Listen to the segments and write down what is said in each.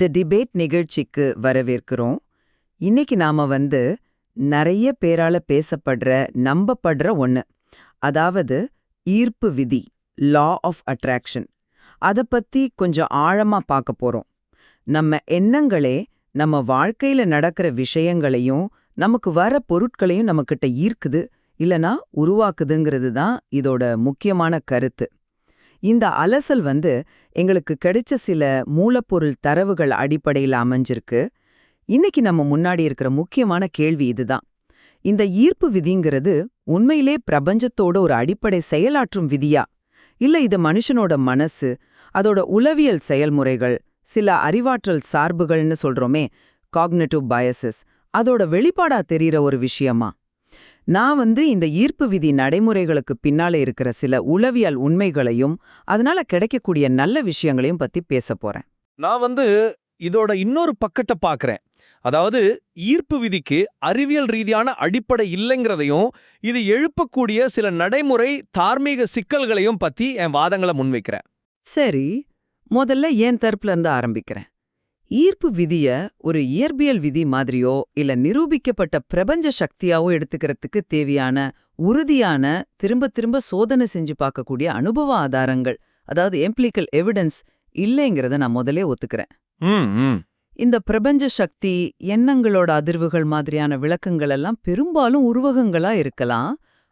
தி debate நிகழ்ச்சிக்கு வரவேற்கிறோம். இன்னைக்கு நாம வந்து நிறைய பேரால பேசப்படுற நம்பப்படுற ஒன்று அதாவது ஈர்ப்பு விதி லா ஆஃப் அட்ராக்ஷன் அத பத்தி கொஞ்சம் ஆழமா பார்க்க போறோம். நம்ம எண்ணங்களே நம்ம வாழ்க்கையில் நடக்கிற விஷயங்களையும் நமக்கு வர பொருட்களையும் நம்மக்கிட்ட ஈர்க்குது இல்லனா உருவாக்குதுங்கிறது தான் இதோட முக்கியமான கருத்து. இந்த அலசல் வந்து எங்களுக்கு கிடைச்ச சில மூலப்பொருள் தரவுகள் அடிப்படையில் அமைஞ்சிருக்கு. இன்னைக்கு நம்ம முன்னாடி இருக்கிற முக்கியமான கேள்வி இதுதான். இந்த ஈர்ப்பு விதிங்கிறது உண்மையிலே பிரபஞ்சத்தோட ஒரு அடிப்படை செயலாற்றும் விதியா? இல்ல இது மனுஷனோட மனசு அதோட உளவியல் செயல்முறைகள் சில அறிவாற்றல் சார்புகள்னு சொல்றோமே காக்னேட்டிவ் பயசஸ் அதோட வெளிப்பாடா தெரியற ஒரு விஷயமா? நான் வந்து இந்த ஈர்ப்பு விதி நடைமுறைகளுக்கு பின்னால இருக்கிற சில உளவியல் உண்மைகளையும் அதனால கிடைக்கக்கூடிய நல்ல விஷயங்களையும் பத்தி பேச போறேன். நான் வந்து இதோட இன்னொரு பக்கத்தை பார்க்கறேன். அதாவது ஈர்ப்பு விதிக்கு அறிவியல் ரீதியான அடிப்படை இல்லைங்கிறதையும் இது எழுப்பக்கூடிய சில நடைமுறை தார்மீக சிக்கல்களையும் பத்தி என் வாதங்களை முன்வைக்கிறேன். சரி முதல்ல என் தரப்புல இருந்து ஆரம்பிக்கிறேன். ஈர்ப்பு விதிய ஒரு இயற்பியல் விதி மாதிரியோ இல்ல நிரூபிக்கப்பட்ட பிரபஞ்ச சக்தியாவோ எடுத்துக்கிறதுக்கு தேவையான உறுதியான திரும்ப திரும்ப சோதனை செஞ்சு பார்க்கக்கூடிய அனுபவ ஆதாரங்கள் அதாவது எம்ப்ளிக்கல் எவிடன்ஸ் இல்லைங்கிறத நான் முதலே ஒத்துக்கிறேன். இந்த பிரபஞ்ச சக்தி எண்ணங்களோட அதிர்வுகள் மாதிரியான விளக்கங்கள் எல்லாம் பெரும்பாலும் உருவகங்களா இருக்கலாம்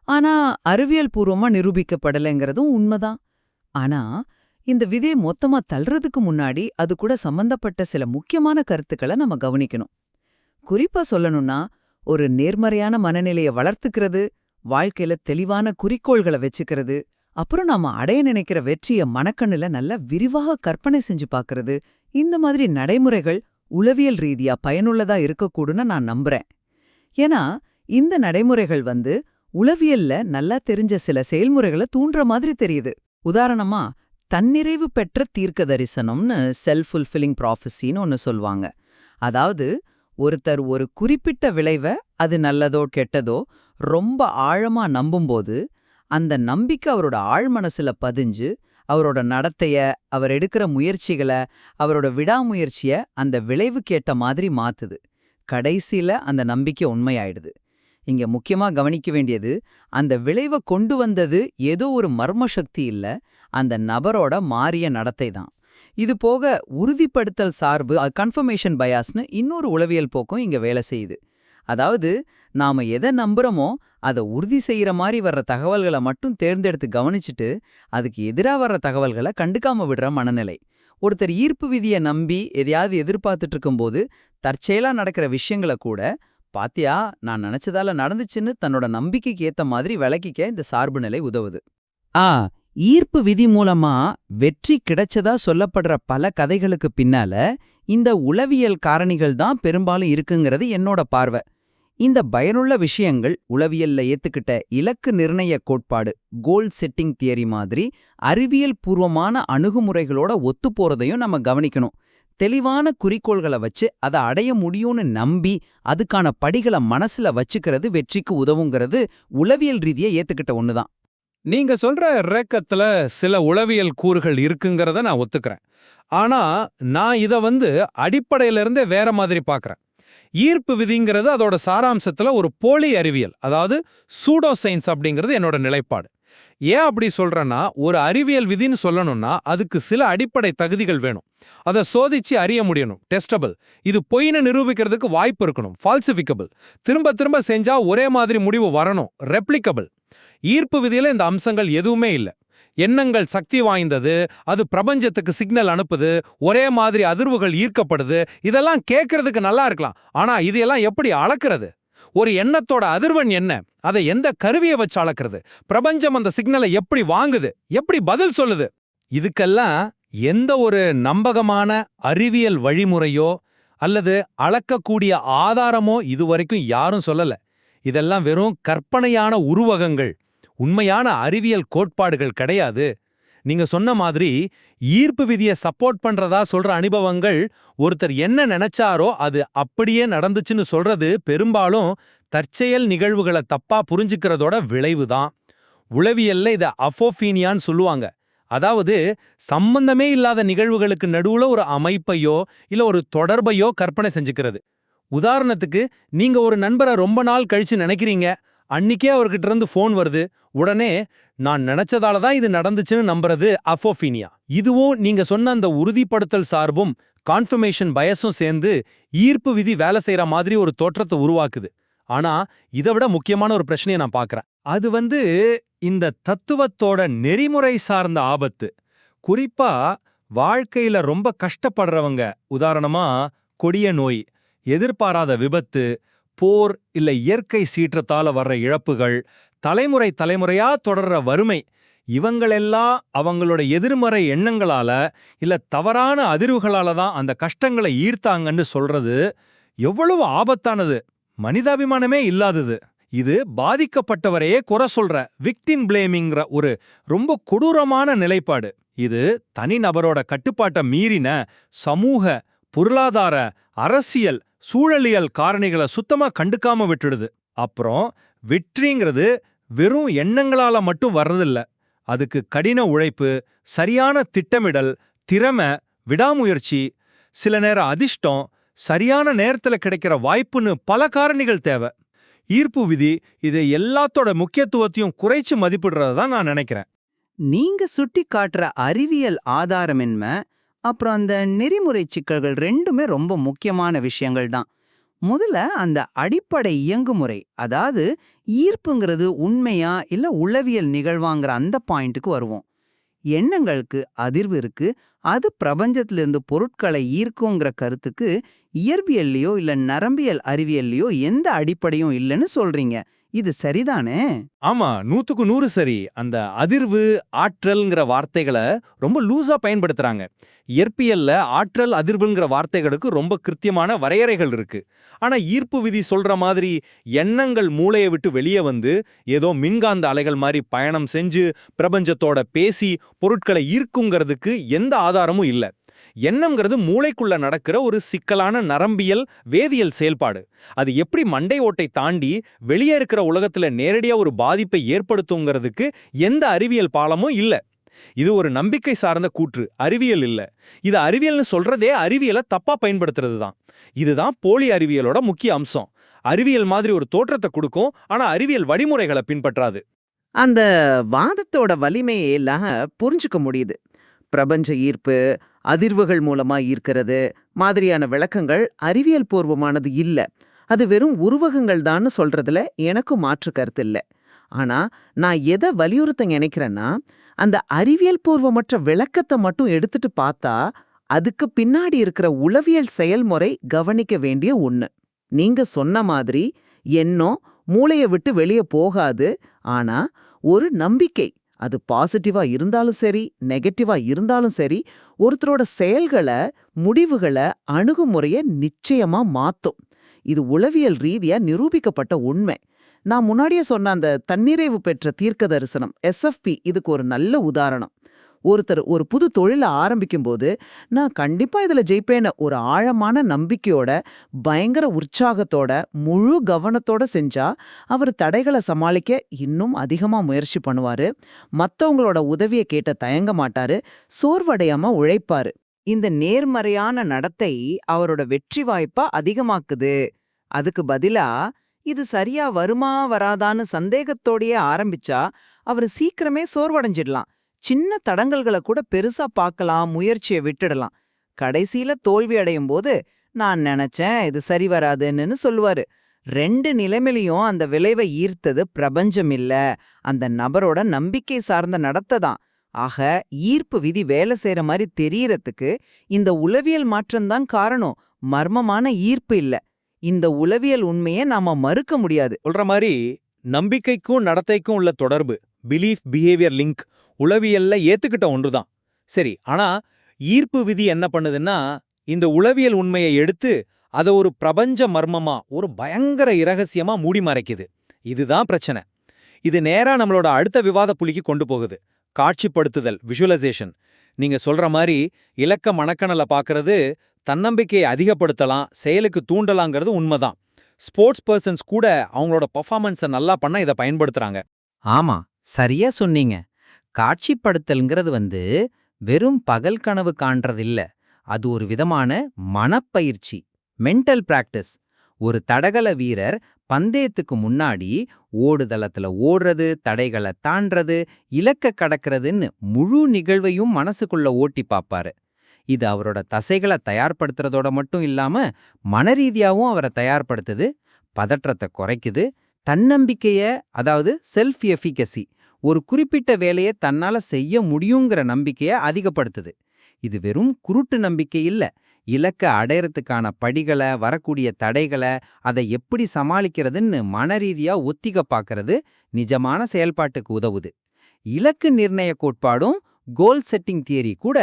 ஆனா அறிவியல் பூர்வமா நிரூபிக்கப்படலைங்கிறதும் உண்மைதான். ஆனா இந்த விதியை மொத்தமா தள்ளுறதுக்கு முன்னாடி அது கூட சம்பந்தப்பட்ட சில முக்கியமான கருத்துக்களை நம்ம கவனிக்கணும். குறிப்பா சொல்லணும்னா ஒரு நேர்மறையான மனநிலையை வளர்த்துக்கிறது வாழ்க்கையில தெளிவான குறிக்கோள்களை வச்சுக்கிறது அப்புறம் நாம அடைய நினைக்கிற வெற்றிய மனக்கண்ணுல நல்லா விரிவாக கற்பனை செஞ்சு பார்க்கறது இந்த மாதிரி நடைமுறைகள் உளவியல் ரீதியா பயனுள்ளதா இருக்கக்கூடுன்னு நான் நம்புறேன். ஏன்னா இந்த நடைமுறைகள் வந்து உளவியல்ல நல்லா தெரிஞ்ச சில செயல்முறைகளை தூண்டுற மாதிரி தெரியுது. உதாரணமா தன்னிறைவு பெற்ற தீர்க்க தரிசனம்னு செல்ஃப் ஃபுல்ஃபில்லிங் ப்ராஃபஸின்னு ஒன்று சொல்லுவாங்க. அதாவது ஒருத்தர் ஒரு குறிப்பிட்ட விளைவை அது நல்லதோ கெட்டதோ ரொம்ப ஆழமா நம்பும்போது அந்த நம்பிக்கை அவரோட ஆழ்மனசுல பதிஞ்சு அவரோட நடத்தைய அவர் எடுக்கிற முயற்சிகளை அவரோட விடாமுயற்சிய அந்த விளைவுக்கேட்ட மாதிரி மாத்துது. கடைசியில அந்த நம்பிக்கை உண்மையாயிடுது. இங்க முக்கியமா கவனிக்க வேண்டியது அந்த விளைவை கொண்டு வந்தது ஏதோ ஒரு மர்ம சக்தி இல்ல அந்த நபரோட மாறிய நடத்தை தான். இது போக உறுதிப்படுத்தல் சார்பு கன்ஃபர்மேஷன் பயாஸ்னு இன்னொரு உளவியல் போக்கும் இங்க வேலை செய்யுது. அதாவது நாம எதை நம்புறோமோ அதை உறுதி செய்யற மாதிரி வர்ற தகவல்களை மட்டும் தேர்ந்தெடுத்து கவனிச்சுட்டு அதுக்கு எதிரா வர்ற தகவல்களை கண்டுக்காம விடுற மனநிலை. ஒருத்தர் ஈர்ப்பு விதியை நம்பி எதையாவது எதிர்பார்த்துட்டு இருக்கும்போது தற்செயலா நடக்கிற விஷயங்களை கூட பாத்தியா நான் நினைச்சதால நடந்துச்சுன்னு தன்னோட நம்பிக்கைக்கு ஏத்த மாதிரி விளக்கிக்க இந்த சார்பு நிலை உதவுது. ஆ ஈர்ப்பு விதி மூலமா வெற்றி கிடைச்சதா சொல்லப்படுற பல கதைகளுக்கு பின்னால இந்த உளவியல் காரணிகள் தான் பெரும்பாலும் இருக்குங்கிறது என்னோட பார்வை. இந்த பயனுள்ள விஷயங்கள் உளவியல்ல ஏத்துக்கிட்ட இலக்கு நிர்ணய கோட்பாடு கோல் செட்டிங் தியரி மாதிரி அறிவியல் பூர்வமான அணுகுமுறைகளோட ஒத்துப்போறதையும் நம்ம கவனிக்கணும். தெளிவான குறிக்கோள்களை வச்சு அதை அடைய முடியும்னு நம்பி அதுக்கான படிகளை மனசுல வச்சுக்கிறது வெற்றிக்கு உதவுங்கிறது உளவியல் ரீதியை ஏத்துக்கிட்ட ஒண்ணுதான். நீங்க சொல்ற ரேக்கத்துல சில உளவியல் கூறுகள் இருக்குங்கிறத நான் ஒத்துக்கிறேன். ஆனா நான் இத வந்து அடிப்படையில இருந்தே வேற மாதிரி பார்க்குறேன் ஈர்ப்பு விதிங்கிறது அதோட சாராம்சத்துல ஒரு போலி அறிவியல் அதாவது சூடோ சயின்ஸ் அப்படிங்கிறது என்னோட நிலைப்பாடு. ஏன் அப்படி சொல்றேன்னா ஒரு அறிவியல் விதின்னு சொல்லணும்னா அதுக்கு சில அடிப்படை தகுதிகள் வேணும். அதை சோதிச்சு அறிய முடியணும். டெஸ்டபிள். இது பொய்னு நிரூபிக்கிறதுக்கு வாய்ப்பு இருக்கணும். ஃபால்சிஃபிகபிள் திரும்ப திரும்ப செஞ்சா ஒரே மாதிரி முடிவு வரணும். ரெப்ளிகபிள் ஈர்ப்பு விதியில இந்த அம்சங்கள் எதுவுமே இல்லை. எண்ணங்கள் சக்தி வாய்ந்தது அது பிரபஞ்சத்துக்கு சிக்னல் அனுப்புது ஒரே மாதிரி அதிர்வுகள் ஈர்க்கப்படுது இதெல்லாம் கேட்கறதுக்கு நல்லா இருக்கலாம். ஆனா இதையெல்லாம் எப்படி அளக்கிறது? ஒரு எண்ணத்தோட அதிர்வன் என்ன? அதை எந்த கருவியை வச்சு அளக்கிறது? பிரபஞ்சம் அந்த சிக்னலை எப்படி வாங்குது? எப்படி பதில் சொல்லுது? இதுக்கெல்லாம் எந்த ஒரு நம்பகமான அறிவியல் வழிமுறையோ அல்லது அளக்கக்கூடிய ஆதாரமோ இதுவரைக்கும் யாரும் சொல்லல. இதெல்லாம் வெறும் கற்பனையான உருவகங்கள். உண்மையான அறிவியல் கோட்பாடுகள் கிடையாது. நீங்க சொன்ன மாதிரி ஈர்ப்பு விதியை சப்போர்ட் பண்றதா சொல்ற அனுபவங்கள் ஒருத்தர் என்ன நினைச்சாரோ அது அப்படியே நடந்துச்சுன்னு சொல்றது பெரும்பாலும் தற்செயல் நிகழ்வுகளை தப்பா புரிஞ்சுக்கிறதோட விளைவுதான். உளவியல்ல இத அஃபோஃபீனியான்னு சொல்லுவாங்க. அதாவது சம்பந்தமே இல்லாத நிகழ்வுகளுக்கு நடுவுல ஒரு அமைப்பையோ இல்ல ஒரு தொடர்பையோ கற்பனை செஞ்சுக்கிறது. உதாரணத்துக்கு நீங்க ஒரு நண்பரை ரொம்ப நாள் கழிச்சு நினைக்கிறீங்க. அன்னிக்கே அவர்கிட்ட இருந்து ஃபோன் வருது. உடனே நான் நினைச்சதால தான் இது நடந்துச்சுன்னு நம்புறது அஃபோஃபீனியா. இதுவும் நீங்க சொன்ன அந்த உறுதிப்படுத்தல் சார்பும் கான்ஃபர்மேஷன் பயஸும் சேர்ந்து ஈர்ப்பு விதி வேலை செய்யற மாதிரி ஒரு தோற்றத்தை உருவாக்குது. ஆனா இதை விட முக்கியமான ஒரு பிரச்சனையை நான் பார்க்கறேன். அது வந்து இந்த தத்துவத்தோட நெறிமுறை சார்ந்த ஆபத்து. குறிப்பா வாழ்க்கையில ரொம்ப கஷ்டப்படுறவங்க உதாரணமா கொடிய நோய் எதிர்பாராத விபத்து போர் இல்ல இயற்கை சீற்றத்தால வர்ற இழப்புகள் தலைமுறை தலைமுறையா தொடர்ற வறுமை. இவங்களெல்லாம் அவங்களோட எதிர்மறை எண்ணங்களால இல்ல தவறான அதிர்வுகளால தான் அந்த கஷ்டங்களை ஈர்த்தாங்கன்னு சொல்றது எவ்வளவு ஆபத்தானது. மனிதாபிமானமே இல்லாதது. இது பாதிக்கப்பட்டவரையே குறை சொல்ற விக்டின் பிளேமிங்கிற ஒரு ரொம்ப கொடூரமான நிலைப்பாடு. இது தனிநபரோட கட்டுப்பாட்டை மீறின சமூக பொருளாதார அரசியல் சூழலியல் காரணிகளை சுத்தமா கண்டுக்காம விட்டுடுது. அப்புறம் வெற்றிங்கிறது வெறும் எண்ணங்களால மட்டும் வர்றதில்ல. அதுக்கு கடின உழைப்பு சரியான திட்டமிடல் திறமை விடாமுயற்சி சில நேரம் அதிர்ஷ்டம் சரியான நேரத்துல கிடைக்கிற வாய்ப்புன்னு பல காரணிகள் தேவை. ஈர்ப்பு விதி இது எல்லாத்தோட முக்கியத்துவத்தையும் குறைச்சு மதிப்பிடுறத தான் நான் நினைக்கிறேன். நீங்க சுட்டி காட்டுற அறிவியல் ஆதாரமின்மை அப்புறம் அந்த நெறிமுறை சிக்கல்கள் ரெண்டுமே ரொம்ப முக்கியமான விஷயங்கள் தான். முதல்ல அந்த அடிப்படை இயங்குமுறை அதாவது ஈர்ப்புங்கிறது உண்மையா இல்ல உளவியல் நிகழ்வாங்கிற அந்த பாயிண்ட்டுக்கு வருவோம். எண்ணங்களுக்கு அதிர்வு இருக்கு அது பிரபஞ்சத்திலிருந்து பொருட்களை ஈர்க்குங்கிற கருத்துக்கு இயற்பியல்லையோ இல்ல நரம்பியல் அறிவியல்லையோ எந்த அடிப்படையும் இல்லைன்னு சொல்றீங்க. இது சரிதானே? ஆமா நூத்துக்கு நூறு சரி. அந்த அதிர்வு ஆற்றல்ங்கிற வார்த்தைகளை ரொம்ப லூசா பயன்படுத்துறாங்க. இயற்பியல்ல ஆற்றல் அதிர்வுங்கிற வார்த்தைகளுக்கு ரொம்ப கிருத்தியமான வரையறைகள் இருக்கு. ஆனா ஈர்ப்பு விதி சொல்ற மாதிரி எண்ணங்கள் மூளையை விட்டு வெளியே வந்து ஏதோ மின்காந்த அலைகள் மாதிரி பயணம் செஞ்சு பிரபஞ்சத்தோட பேசி பொருட்களை ஈர்க்குங்கிறதுக்கு எந்த ஆதாரமும் இல்ல. எண்ணம்ங்கிறது மூளைக்குள்ள நடக்கிற ஒரு சிக்கலான நரம்பியல் வேதியியல் செயல்பாடு. அது எப்படி மண்டை ஓட்டை தாண்டி வெளியே இருக்கிற உலகத்துல நேரடியா ஒரு பாதிப்பை ஏற்படுத்துங்கிறதுக்கு எந்த அறிவியல் பாலமும் இல்ல. இது ஒரு நம்பிக்கை சார்ந்த கூற்று அறிவியல் இல்ல. இது அறிவியல்னு சொல்றதே அறிவியலை தப்பா பயன்படுத்துறது தான் இதுதான் போலி அறிவியலோட முக்கிய அம்சம். அறிவியல் மாதிரி ஒரு தோற்றத்தை கொடுக்கும் ஆனா அறிவியல் வழிமுறைகளை பின்பற்றாது. அந்த வாதத்தோட வலிமையை எல்லாம் புரிஞ்சுக்க முடியுது. பிரபஞ்ச ஈர்ப்பு அதிர்வுகள் மூலமா ஈர்க்கிறது மாதிரியான விளக்கங்கள் அறிவியல் பூர்வமானது இல்ல. அது வெறும் உருவகங்கள் தான்னு சொல்றதுல எனக்கும் மாற்று கருத்து இல்ல. ஆனா நான் எதை வலியுறுத்த நினைக்கிறேன்னா அந்த அறிவியல் பூர்வமற்ற விளக்கத்தை மட்டும் எடுத்துட்டு பார்த்தா அதுக்கு பின்னாடி இருக்கிற உளவியல் செயல்முறை கவனிக்க வேண்டிய ஒண்ணு. நீங்க சொன்ன மாதிரி எண்ணம் மூளைய விட்டு வெளியே போகாது. ஆனா ஒரு நம்பிக்கை அது பாசிட்டிவா இருந்தாலும் சரி நெகட்டிவா இருந்தாலும் சரி ஒருத்தரோட செயல்களை முடிவுகளை அணுகுமுறைய நிச்சயமா மாத்தும். இது உளவியல் ரீதியா நிரூபிக்கப்பட்ட உண்மை. நான் முன்னாடியே சொன்ன அந்த தன்னிறைவு பெற்ற தீர்க்க தரிசனம் எஸ்எஃப்பி இதுக்கு ஒரு நல்ல உதாரணம். ஒருத்தர் ஒரு புது தொழிலை ஆரம்பிக்கும்போது நான் கண்டிப்பா இதுல ஜெயிப்பேன்னு ஒரு ஆழமான நம்பிக்கையோட பயங்கர உற்சாகத்தோட முழு கவனத்தோட செஞ்சா அவர் தடைகளை சமாளிக்க இன்னும் அதிகமா முயற்சி பண்ணுவாரு. மத்தவங்களோட உதவியை கேட்ட தயங்க மாட்டாரு. சோர்வடையாம உழைப்பாரு. இந்த நேர்மறையான நடத்தை அவரோட வெற்றி வாய்ப்பா அதிகமாக்குது. அதுக்கு பதிலா இது சரியா வருமா வராதான்னு சந்தேகத்தோடயே ஆரம்பிச்சா அவர் சீக்கிரமே சோர்வடைஞ்சிடலாம். சின்ன தடங்கல்களை கூட பெருசா பார்க்கலாம் முயற்சியை விட்டுடலாம். கடைசியில தோல்வி அடையும் போது நான் நினைச்சேன் இது சரி வராதுன்னு சொல்லுவாரு. ரெண்டு நிலைமையிலையும் அந்த விளைவை ஈர்த்தது பிரபஞ்சம் இல்ல. அந்த நபரோட நம்பிக்கை சார்ந்த நடத்தை தான். ஆக ஈர்ப்பு விதி வேலை செய்யற மாதிரி தெரியறதுக்கு இந்த உளவியல் மாற்றம்தான் காரணம். மர்மமான ஈர்ப்பு இல்ல. இந்த உளவியல் உண்மையை நாம மறுக்க முடியாது. சொல்ற மாதிரி நம்பிக்கைக்கும் நடத்தைக்கும் உள்ள தொடர்பு பிலீஃப் பிஹேவியர் லிங்க் உளவியல்ல ஏத்துக்கிட்ட ஒன்றுதான். சரி ஆனா ஈர்ப்பு விதி என்ன பண்ணுதுன்னா இந்த உளவியல் உண்மையை எடுத்து அதை ஒரு பிரபஞ்ச மர்மமா ஒரு பயங்கர இரகசியமா மூடி மறைக்குது. இதுதான் பிரச்சனை. இது நேரா நம்மளோட அடுத்த விவாத புலிக்கு கொண்டு போகுது. காட்சிப்படுத்துதல் விஷுவலைசேஷன் நீங்க சொல்ற மாதிரி இலக்க மனக்கணல பார்க்கறது தன்னம்பிக்கையை அதிகப்படுத்தலாம் செயலுக்கு தூண்டலாங்கிறது உண்மைதான். ஸ்போர்ட்ஸ் பர்சன்ஸ் கூட அவங்களோட பர்ஃபார்மன்ஸை நல்லா பண்ண இதை பயன்படுத்துறாங்க. ஆமா சரியா சொன்னீங்க. காட்சிப்படுத்தல்ங்கிறது வந்து வெறும் பகல் கனவு காண்றதில்ல. அது ஒரு விதமான மனப்பயிற்சி மென்டல் பிராக்டிஸ் ஒரு தடகள வீரர் பந்தயத்துக்கு முன்னாடி ஓடுதளத்துல ஓடுறது தடைகளை தாண்டறது இலக்க கடக்கிறதுன்னு முழு நிகழ்வையும் மனசுக்குள்ள ஓட்டி பாப்பாரு இது அவரோட தசைகளை தயார்படுத்துறதோட மட்டும் இல்லாம மனரீதியாவும் அவரை தயார்படுத்துது பதற்றத்தை குறைக்குது தன்னம்பிக்கைய அதாவது செல்ஃப் எஃபிகசி ஒரு குறிப்பிட்ட வேலையை தன்னால செய்ய முடியுங்கிற நம்பிக்கைய அதிகப்படுத்துது. இது வெறும் குருட்டு நம்பிக்கை இல்ல இலக்க அடையறதுக்கான படிகளை வரக்கூடிய தடைகளை அதை எப்படி சமாளிக்கிறதுன்னு மனரீதியா ஒத்திக பார்க்கறது நிஜமான செயல்பாட்டுக்கு உதவுது. இலக்கு நிர்ணய கோட்பாடும் கோல் செட்டிங் தியரி கூட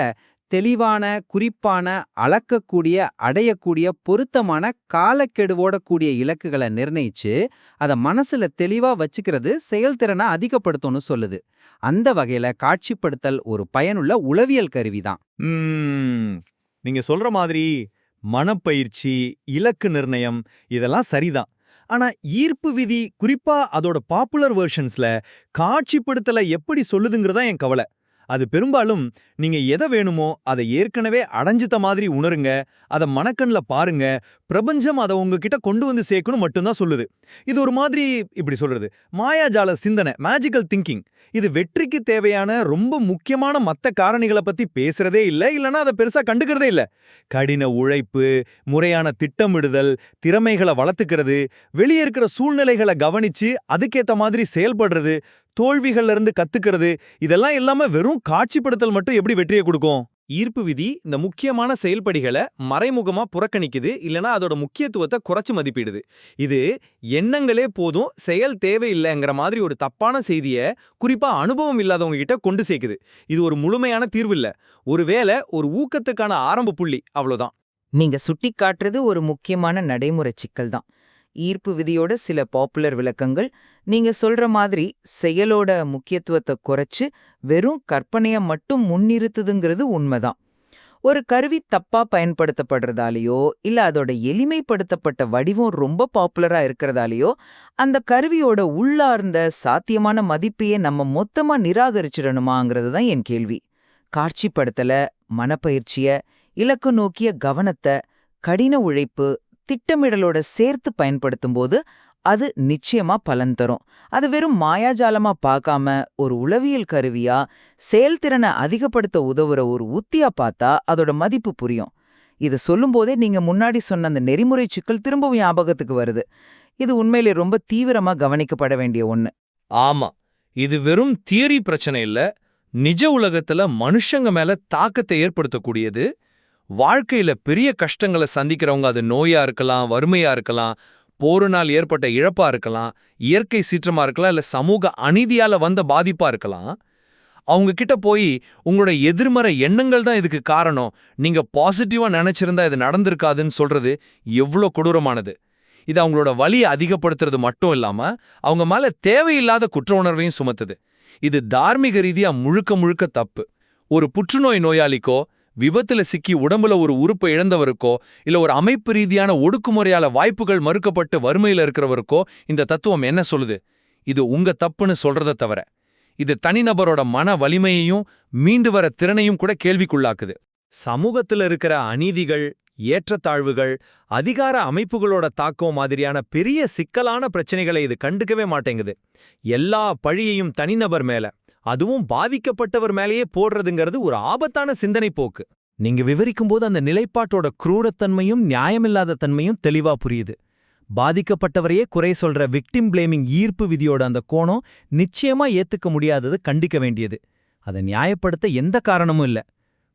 தெளிவான குறிப்பான அளக்கக்கூடிய அடையக்கூடிய பொருத்தமான காலக்கெடுவோட கூடிய இலக்குகளை நிர்ணயிச்சு அதை மனசுல தெளிவா வச்சுக்கிறது செயல்திறனை அதிகப்படுத்தும்னு சொல்லுது. அந்த வகையில காட்சிப்படுத்தல் ஒரு பயனுள்ள உளவியல் கருவிதான் நீங்க சொல்ற மாதிரி மனப்பயிற்சி இலக்கு நிர்ணயம் இதெல்லாம் சரிதான். ஆனா ஈர்ப்பு விதி குறிப்பா அதோட பாப்புலர் வெர்ஷன்ஸ்ல காட்சிப்படுத்தலை எப்படி சொல்லுதுங்கிறதா என் கவலை. அது பெரும்பாலும் நீங்க எதை வேணுமோ அதை ஏற்கனவே அடைஞ்சித்த மாதிரி உணருங்க அதை மனக்கண்ல பாருங்க. பிரபஞ்சம் அதை உங்ககிட்ட கொண்டு வந்து சேர்க்கணும் மட்டும்தான் சொல்லுது. இது ஒரு மாதிரி இப்படி சொல்றது. மாயாஜால சிந்தனை மேஜிக்கல் திங்கிங் இது வெற்றிக்கு தேவையான ரொம்ப முக்கியமான மத்த காரணிகளை பத்தி பேசுறதே இல்ல இல்லனா அதை பெருசா கண்டுக்கிறதே இல்ல. கடின உழைப்பு முறையான திட்டமிடுதல் திறமைகளை வளர்த்துக்கிறது வெளியே இருக்கிற சூழ்நிலைகளை கவனிச்சு அதுக்கேற்ற மாதிரி செயல்படுறது தோல்விகள்ல இருந்து கத்துக்கிறது இதெல்லாம் இல்லாம வெறும் காட்சிப்படுத்தல் மட்டும் எப்படி வெற்றியை கொடுக்கும்? ஈர்ப்பு விதி இந்த முக்கியமான செயல்படிகளை மறைமுகமா புறக்கணிக்குது இல்லனா அதோட முக்கியத்துவத்தை குறைச்சு மதிப்பிடுது. இது எண்ணங்களே போதும் செயல் தேவையில்லைங்கிற மாதிரி ஒரு தப்பான செய்தியை குறிப்பா அனுபவம் இல்லாதவங்க கிட்ட கொண்டு சேர்க்குது. இது ஒரு முழுமையான தீர்வு இல்ல. ஒருவேளை ஒரு ஊக்கத்துக்கான ஆரம்ப புள்ளி அவ்வளவுதான். நீங்க சுட்டிக்காட்டுறது ஒரு முக்கியமான நடைமுறை சிக்கல் தான். ஈர்ப்பு விதியோட சில பாப்புலர் விளக்கங்கள். நீங்க சொல்ற மாதிரி செயலோட முக்கியத்துவத்தை குறைச்சு வெறும் கற்பனைய மட்டும் முன்னிறுத்துதுங்கிறது உண்மைதான். ஒரு கருவி தப்பா பயன்படுத்தப்படுறதாலேயோ இல்ல அதோட எளிமைப்படுத்தப்பட்ட வடிவம் ரொம்ப பாப்புலரா இருக்கிறதாலேயோ அந்த கருவியோட உள்ளார்ந்த சாத்தியமான மதிப்பையே நம்ம மொத்தமா நிராகரிச்சிடணுமாங்கிறது தான் என் கேள்வி. காட்சிப்படுத்தல மனப்பயிற்சிய இலக்கு நோக்கிய கவனத்தை கடின உழைப்பு திட்டமிடலோட சேர்த்து பயன்படுத்தும்போது அது நிச்சயமா பலன் தரும். அது வெறும் மாயாஜாலமா பார்க்காம ஒரு உளவியல் கருவியா செயல்திறனை அதிகப்படுத்த உதவுற ஒரு உத்தியா பார்த்தா அதோட மதிப்பு புரியும். இதை சொல்லும்போதே நீங்க முன்னாடி சொன்ன அந்த நெறிமுறை சிக்கல் திரும்பவும் ஞாபகத்துக்கு வருது. இது உண்மையிலே ரொம்ப தீவிரமா கவனிக்கப்பட வேண்டிய ஒண்ணு. ஆமா. இது வெறும் தியரி பிரச்சனை இல்ல நிஜ உலகத்துல மனுஷங்க மேல தாக்கத்தை ஏற்படுத்தக்கூடியது. வாழ்க்கையில பெரிய கஷ்டங்களை சந்திக்கிறவங்க அது நோயா இருக்கலாம் வறுமையா இருக்கலாம் போரினால் ஏற்பட்ட இழப்பா இருக்கலாம் இயற்கை சீற்றமா இருக்கலாம் இல்ல சமூக அநீதியால வந்த பாதிப்பா இருக்கலாம் அவங்க கிட்ட போய் உங்களோட எதிர்மறை எண்ணங்கள் தான் இதுக்கு காரணம். நீங்க பாசிட்டிவா நினைச்சிருந்தா இது நடந்திருக்காதுன்னு சொல்றது எவ்வளோ கொடூரமானது. இது அவங்களோட வழியை அதிகப்படுத்துறது மட்டும் இல்லாம அவங்க மேல தேவையில்லாத குற்ற உணர்வையும் சுமத்துது. இது தார்மீக ரீதியா முழுக்க முழுக்க தப்பு. ஒரு புற்றுநோய் நோயாளிக்கோ விபத்துல சிக்கி உடம்புல ஒரு உறுப்பை இழந்தவருக்கோ இல்ல ஒரு அமைப்பு ரீதியான ஒடுக்குமுறையால வாய்ப்புகள் மறுக்கப்பட்டு வறுமையில இருக்கிறவருக்கோ இந்த தத்துவம் என்ன சொல்லுது? இது உங்க தப்புன்னு சொல்றத தவிர இது தனிநபரோட மன வலிமையையும் மீண்டு வர திறனையும் கூட கேள்விக்குள்ளாக்குது. சமூகத்துல இருக்கிற அநீதிகள் ஏற்றத்தாழ்வுகள் அதிகார அமைப்புகளோட தாக்கம் மாதிரியான பெரிய சிக்கலான பிரச்சனைகளை இது கண்டுக்கவே மாட்டேங்குது. எல்லா பழியையும் தனிநபர் மேல. அதுவும் பாவிக்கப்பட்டவர் மேலேயே போடுறதுங்கிறது ஒரு ஆபத்தான சிந்தனை போக்கு. நீங்க விவரிக்கும்போது அந்த நிலைப்பாட்டோட குரூரத்தன்மையும் நியாயமில்லாத தன்மையும் தெளிவா புரியுது. பாதிக்கப்பட்டவரையே குறை சொல்ற விக்டிம் பிளேமிங் ஈர்ப்பு விதியோட அந்த கோணம் நிச்சயமா ஏத்துக்க முடியாதது கண்டிக்க வேண்டியது. அதை நியாயப்படுத்த எந்த காரணமும் இல்ல.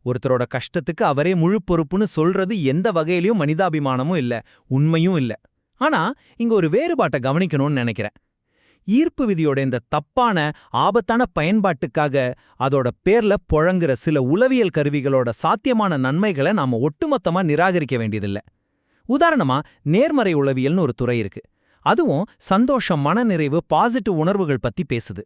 ஒருத்தரோட கஷ்டத்துக்கு அவரே முழு பொறுப்புன்னு சொல்றது எந்த வகையிலயும் மனிதாபிமானமும் இல்ல உண்மையும் இல்ல. ஆனா இங்க ஒரு வேறுபாட்டை கவனிக்கணும்னு நினைக்கிறேன். ஈர்ப்பு விதியோட இந்த தப்பான ஆபத்தான பயன்பாட்டுக்காக அதோட பேர்ல புழங்குற சில உளவியல் கருவிகளோட சாத்தியமான நன்மைகளை நாம ஒட்டுமொத்தமா நிராகரிக்க வேண்டியதில்ல. உதாரணமா நேர்மறை உளவியல்னு ஒரு துறை இருக்கு. அதுவும் சந்தோஷம் மனநிறைவு பாசிட்டிவ் உணர்வுகள் பத்தி பேசுது.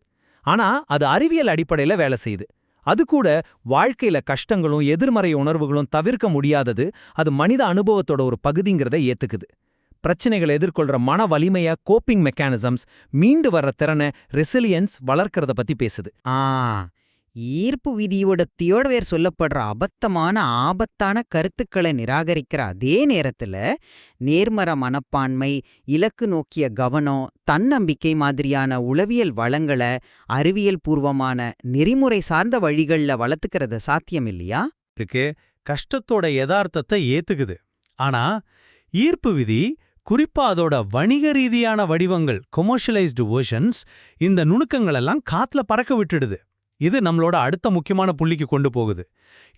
ஆனா அது அறிவியல் அடிப்படையில வேலை செய்யுது. அது கூட வாழ்க்கையில கஷ்டங்களும் எதிர்மறை உணர்வுகளும் தவிர்க்க முடியாதது அது மனித அனுபவத்தோட ஒரு பகுதிங்கிறத ஏத்துக்குது. பிரச்சனைகளை எதிர்கொள்ற மன வலிமைய கோப்பிங் மெக்கானிசம்ஸ் மீண்டு வர்ற திறனை ரெசிலியன்ஸ் வளர்க்கறத பத்தி பேசுது. ஆ ஈர்ப்பு விதியோட தியோடவேர் சொல்லப்படுற அபத்தமான ஆபத்தான கருத்துக்களை நிராகரிக்கிற அதே நேரத்துல நேர்மற மனப்பான்மை இலக்கு நோக்கிய கவனம் தன்னம்பிக்கை மாதிரியான உளவியல் வளங்களை அறிவியல் பூர்வமான நெறிமுறை சார்ந்த வழிகள்ல வளர்த்துக்கிறது சாத்தியம் இல்லையா? இருக்கு. கஷ்டத்தோட யதார்த்தத்தை ஏத்துக்குது. ஆனா ஈர்ப்பு விதி குறிப்பா அதோட வணிக ரீதியான வடிவங்கள் கொமர்ஷியலைஸ்டு வேர்ஷன்ஸ் இந்த நுணுக்கங்களெல்லாம் காத்துல பறக்க விட்டுடுது. இது நம்மளோட அடுத்த முக்கியமான புள்ளிக்கு கொண்டு போகுது.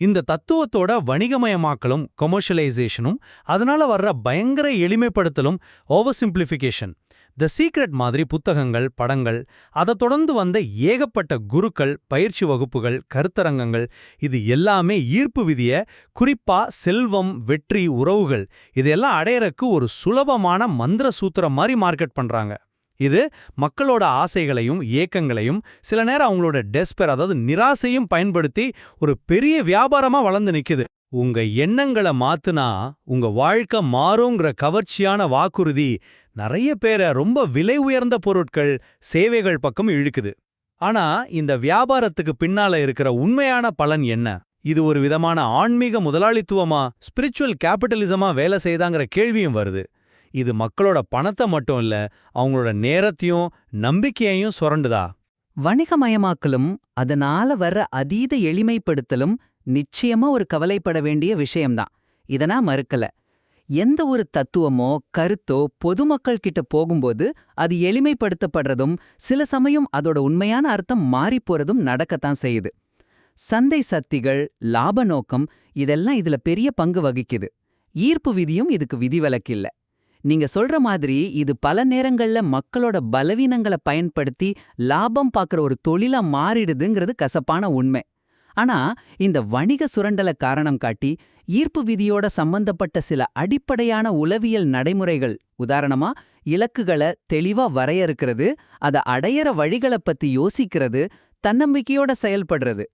இந்த தத்துவத்தோட வணிகமயமாக்கலும் கொமர்ஷியலைசேஷனும் அதனால வர்ற பயங்கர எளிமைப்படுத்தலும் ஓவர் சிம்பிளிஃபிகேஷன் த சீக்ரெட் மாதிரி புத்தகங்கள் படங்கள் அதை தொடர்ந்து வந்த ஏகப்பட்ட குருக்கள் பயிற்சி வகுப்புகள் கருத்தரங்கங்கள் இது எல்லாமே ஈர்ப்பு விதிய குறிப்பா செல்வம் வெற்றி உறவுகள் இதெல்லாம் அடையறக்கு ஒரு சுலபமான மந்திர சூத்திரம் மாதிரி மார்க்கெட் பண்றாங்க. இது மக்களோட ஆசைகளையும் ஏக்கங்களையும் சில நேரம் அவங்களோட டெஸ்பர் அதாவது நிராசையும் பயன்படுத்தி ஒரு பெரிய வியாபாரமா வளர்ந்து நிக்குது. உங்க எண்ணங்களை மாத்துனா உங்க வாழ்க்கை மாறுங்கிற கவர்ச்சியான வாக்குறுதி நிறைய பேரை ரொம்ப விலை உயர்ந்த பொருட்கள் சேவைகள் பக்கம் இழுக்குது. ஆனா இந்த வியாபாரத்துக்கு பின்னால இருக்கிற உண்மையான பலன் என்ன? இது ஒரு விதமான ஆன்மீக முதலாளித்துவமா ஸ்பிரிச்சுவல் கேபிட்டலிசமா வேலை செய்தாங்கிற கேள்வியும் வருது. இது மக்களோட பணத்தை மட்டும் இல்ல அவங்களோட நேரத்தையும் நம்பிக்கையையும் சுரண்டுதா? வணிகமயமாக்கலும் அதனால வர்ற அதீத எளிமைப்படுத்தலும் நிச்சயமா ஒரு கவலைப்பட வேண்டிய விஷயம்தான். இதனா மறுக்கல. எந்த ஒரு தத்துவமோ கருத்தோ பொதுமக்கள் கிட்ட போகும்போது அது எளிமைப்படுத்தப்படுறதும் சில சமயம் அதோட உண்மையான அர்த்தம் மாறிப்போறதும் நடக்கத்தான் செய்யுது. சந்தை சக்திகள் லாப நோக்கம் இதெல்லாம் இதுல பெரிய பங்கு வகிக்குது. ஈர்ப்பு விதியும் இதுக்கு விதிவிலக்கில்ல. நீங்க சொல்ற மாதிரி இது பல நேரங்கள்ல மக்களோட பலவீனங்களை பயன்படுத்தி லாபம் பார்க்குற ஒரு தொழிலா மாறிடுதுங்கிறது கசப்பான உண்மை. ஆனா இந்த வணிக சுரண்டல காரணம் காட்டி ஈர்ப்பு விதியோட சம்பந்தப்பட்ட சில அடிப்படையான உளவியல் நடைமுறைகள் உதாரணமா இலக்குகளை தெளிவா வரையறுக்கிறது அதை அடையற வழிகளை பத்தி யோசிக்கிறது தன்னம்பிக்கையோட செயல்படுறது.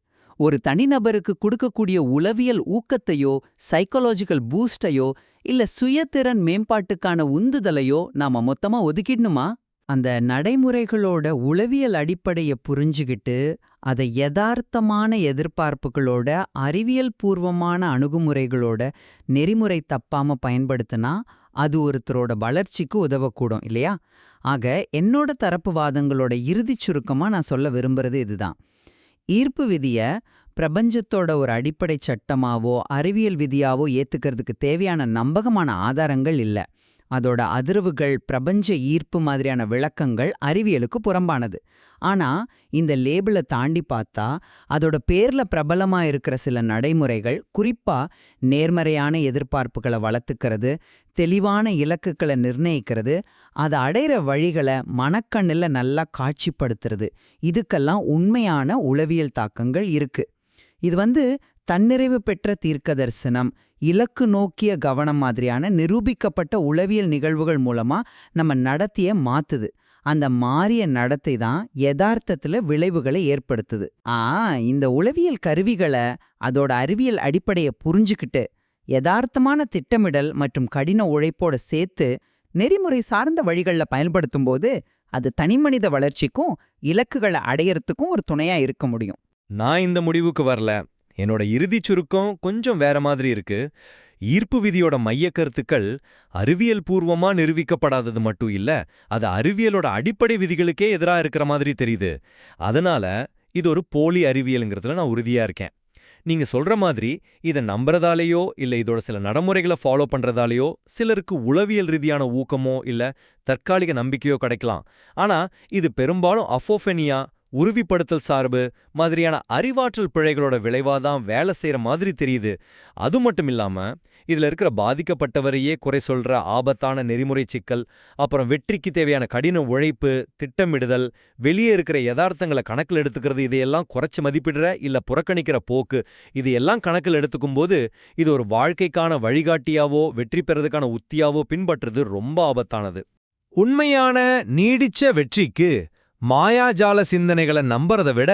ஒரு தனிநபருக்கு கொடுக்கக்கூடிய உளவியல் ஊக்கத்தையோ சைக்காலஜிக்கல் பூஸ்டையோ இல்ல சுயத்திறன் மேம்பாட்டுக்கான உந்துதலையோ நாம மொத்தமா ஒதுக்கிடணுமா? அந்த நடைமுறைகளோட உளவியல் அடிப்படைய புரிஞ்சுகிட்டு அதை யதார்த்தமான எதிர்பார்ப்புகளோட அறிவியல் பூர்வமான அணுகுமுறைகளோட நெறிமுறை தப்பாம பயன்படுத்தினா அது ஒருத்தரோட வளர்ச்சிக்கு உதவக்கூடும் இல்லையா? ஆக என்னோட தரப்பு வாதங்களோட இறுதிச் சுருக்கமா நான் சொல்ல விரும்புறது இதுதான். ஈர்ப்பு விதிய பிரபஞ்சத்தோட ஒரு அடிப்படை சட்டமாவோ அறிவியல் விதியாவோ ஏத்துக்கிறதுக்கு தேவையான நம்பகமான ஆதாரங்கள் இல்ல. அதோட அதிர்வுகள் பிரபஞ்ச ஈர்ப்பு மாதிரியான விளக்கங்கள் அறிவியலுக்கு புறம்பானது. ஆனா இந்த லேபிளை தாண்டி பார்த்தா அதோட பேர்ல பிரபலமா இருக்கிற சில நடைமுறைகள் குறிப்பா நேர்மறையான எதிர்பார்ப்புகளை வளர்த்துக்கிறது தெளிவான இலக்குகளை நிர்ணயிக்கிறது அதை அடையிற வழிகளை மனக்கண்ணில் நல்லா காட்சிப்படுத்துறது. இதுக்கெல்லாம் உண்மையான உளவியல் தாக்கங்கள் இருக்கு. இது வந்து தன்னிறைவு பெற்ற தீர்க்க தரிசனம் இலக்கு நோக்கிய கவனம் மாதிரியான நிரூபிக்கப்பட்ட உளவியல் நிகழ்வுகள் மூலமா நம்ம நடத்திய மாத்துது. அந்த மாறிய நடத்தை தான் யதார்த்தத்துல விளைவுகளை ஏற்படுத்துது. ஆ இந்த உளவியல் கருவிகளை அதோட அறிவியல் அடிப்படையை புரிஞ்சுக்கிட்டு யதார்த்தமான திட்டமிடல் மற்றும் கடின உழைப்போட சேர்த்து நெறிமுறை சார்ந்த வழிகளில் பயன்படுத்தும்போது அது தனிமனித வளர்ச்சிக்கும் இலக்குகளை அடையறதுக்கும் ஒரு துணையா இருக்க முடியும். நான் இந்த முடிவுக்கு வரல. என்னோட இறுதிச் சுருக்கம் கொஞ்சம் வேற மாதிரி இருக்கு. ஈர்ப்பு விதியோட மையக் கருத்துக்கள் அறிவியல் பூர்வமா நிரூபிக்கப்படாதது மட்டும் இல்ல அது அறிவியலோட அடிப்படை விதிகளுக்கே எதிராக இருக்கிற மாதிரி தெரியுது. அதனால இது ஒரு போலி அறிவியலுங்கிறதுல நான் உறுதியா இருக்கேன். நீங்க சொல்ற மாதிரி இதை நம்புறதாலேயோ இல்ல இதோட சில நடைமுறைகளை ஃபாலோ பண்றதாலேயோ சிலருக்கு உளவியல் ரீதியான ஊக்கமோ இல்ல தற்காலிக நம்பிக்கையோ கிடைக்கலாம். ஆனா இது பெரும்பாலும் அஃபோஃபெனியா உறுதிப்படுத்தல் சார்பு மாதிரியான அறிவாற்றல் பிழைகளோட விளைவாதான் வேலை செய்யற மாதிரி தெரியுது. அது மட்டும் இல்லாம இதுல இருக்கிற பாதிக்கப்பட்டவரையே குறை சொல்ற ஆபத்தான நெறிமுறை சிக்கல் அப்புறம் வெற்றிக்கு தேவையான கடின உழைப்பு திட்டமிடுதல் வெளியே இருக்கிற யதார்த்தங்களை கணக்கில் எடுத்துக்கிறது இதையெல்லாம் குறைச்சு மதிப்பிடுற இல்ல புறக்கணிக்கிற போக்கு இதையெல்லாம் கணக்கில் எடுத்துக்கும் போது இது ஒரு வாழ்க்கைக்கான வழிகாட்டியாவோ வெற்றி பெறதுக்கான உத்தியாவோ பின்பற்றுறது ரொம்ப ஆபத்தானது. உண்மையான நீடிச்ச வெற்றிக்கு மாயாஜால சிந்தனைகளை நம்புறத விட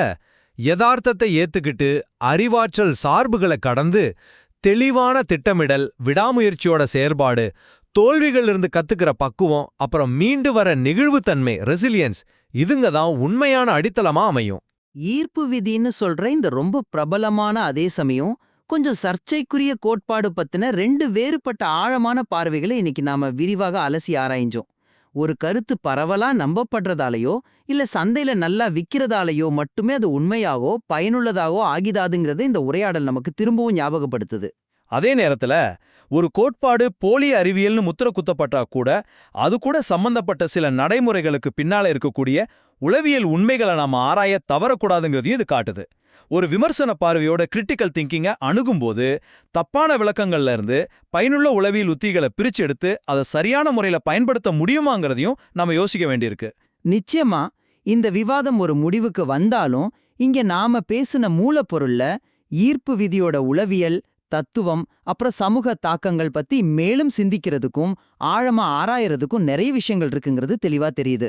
யதார்த்தத்தை ஏத்துக்கிட்டு அறிவாற்றல் சார்புகளை கடந்து தெளிவான திட்டமிடல் விடாமுயற்சியோட செயற்பாடு தோல்விகளிலிருந்து கத்துக்கிற பக்குவம் அப்புறம் மீண்டு வர நெகிழ்வுத்தன்மை ரெசிலியன்ஸ் இதுங்க தான் உண்மையான அடித்தளமா அமையும். ஈர்ப்பு விதின்னு சொல்ற இந்த ரொம்ப பிரபலமான அதே சமயம் கொஞ்சம் சர்ச்சைக்குரிய கோட்பாடு பத்தின ரெண்டு வேறுபட்ட ஆழமான பார்வைகளை இன்னைக்கு நாம விரிவாக அலசி ஆராய்ஞ்சோம். ஒரு கருத்து பரவலா நம்பப்படுறதாலயோ இல்ல சந்தையில நல்லா விக்கிறதாலயோ மட்டுமே அது உண்மையாகவோ பயனுள்ளதாகவோ ஆகிதாதுங்கிறத இந்த உரையாடல் நமக்கு திரும்பவும் ஞாபகப்படுத்துது. அதே நேரத்துல ஒரு கோட்பாடு போலி அறிவியல்னு முத்திர குத்தப்பட்டா கூட அது கூட சம்பந்தப்பட்ட சில நடைமுறைகளுக்கு பின்னால இருக்கக்கூடிய உளவியல் உண்மைகளை நாம ஆராய தவறக்கூடாதுங்கிறதையும் இது காட்டுது. ஒரு விமர்சன பார்வையோட கிரிட்டிக்கல் திங்கிங்கை அணுகும்போது தப்பான விளக்கங்கள்ல இருந்து பயனுள்ள உளவியல் உத்திகளை பிரிச்சு எடுத்து அதை சரியான முறையில பயன்படுத்த முடியுமாங்கிறதையும் நாம யோசிக்க வேண்டியிருக்கு. நிச்சயமா இந்த விவாதம் ஒரு முடிவுக்கு வந்தாலும் இங்க நாம பேசின மூலப்பொருள்ல ஈர்ப்பு விதியோட உளவியல் தத்துவம் அப்புறம் சமூக தாக்கங்கள் பத்தி மேலும் சிந்திக்கிறதுக்கும் ஆழமா ஆராயறதுக்கும் நிறைய விஷயங்கள் இருக்குங்கிறது தெளிவா தெரியுது.